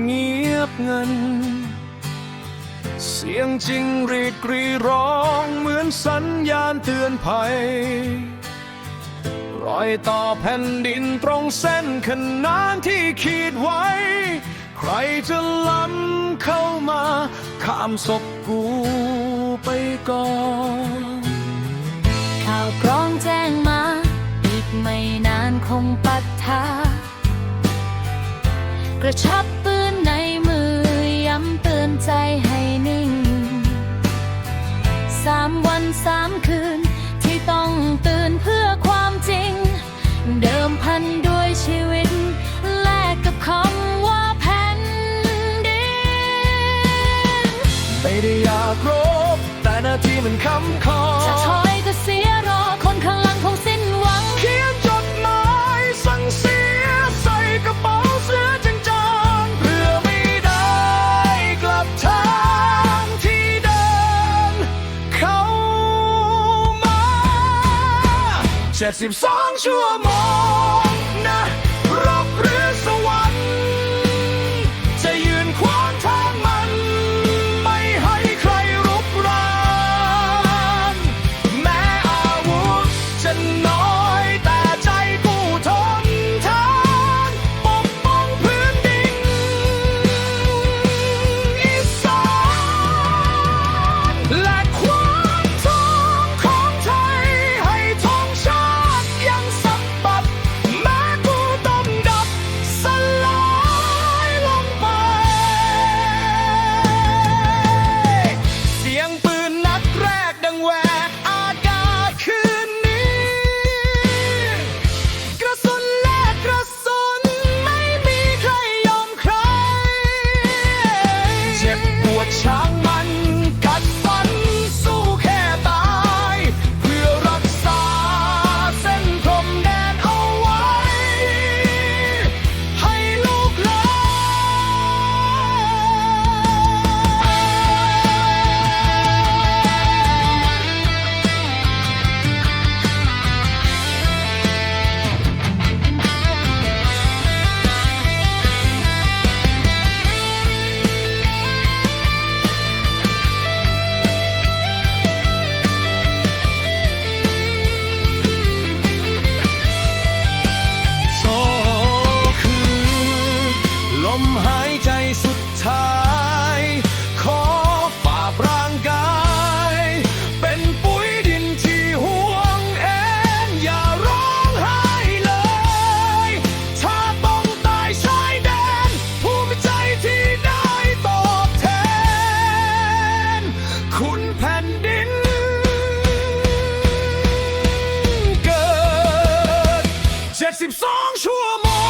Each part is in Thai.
เงียบเงันเสียงจริงรีดกรีร้องเหมือนสัญญาณเตือนภัย รอยต่อแผ่นดินตรงเส้นขนานที่ขีดไว้ ใครจะล้ำเข้ามาข้ามศพกูไปก่อน ข่าวกรองแจ้งมา อีกไม่นานคงปัดทากระชับ สามวันสามคืน ที่ต้องตื่นเพื่อความจริง เดิมพันด้วยชีวิต แลกกับคำว่าแผ่นดินไม่ได้อยากรบแต่นาทีมันคำขอ เจ็ดสิ มหายใจสุดท้าย ขอฝากร่างกาย เป็นปุ๋ยดินที่ห่วงเองอย่าร้องไห้เลย ถ้าต้องตายชายแดน ภูมิใจที่ได้ตอบแทน คุณแผ่นดินเกิด 72 ชั่วโมง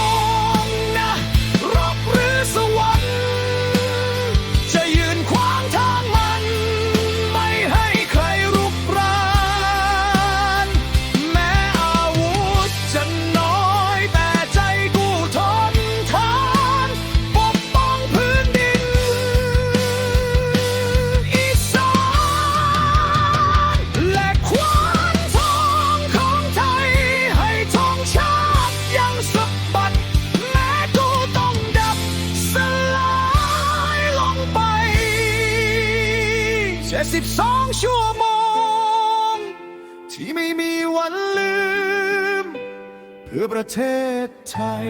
22 ชั่วโมง ที่ไม่มีวันลืม เพื่อประเทศไทย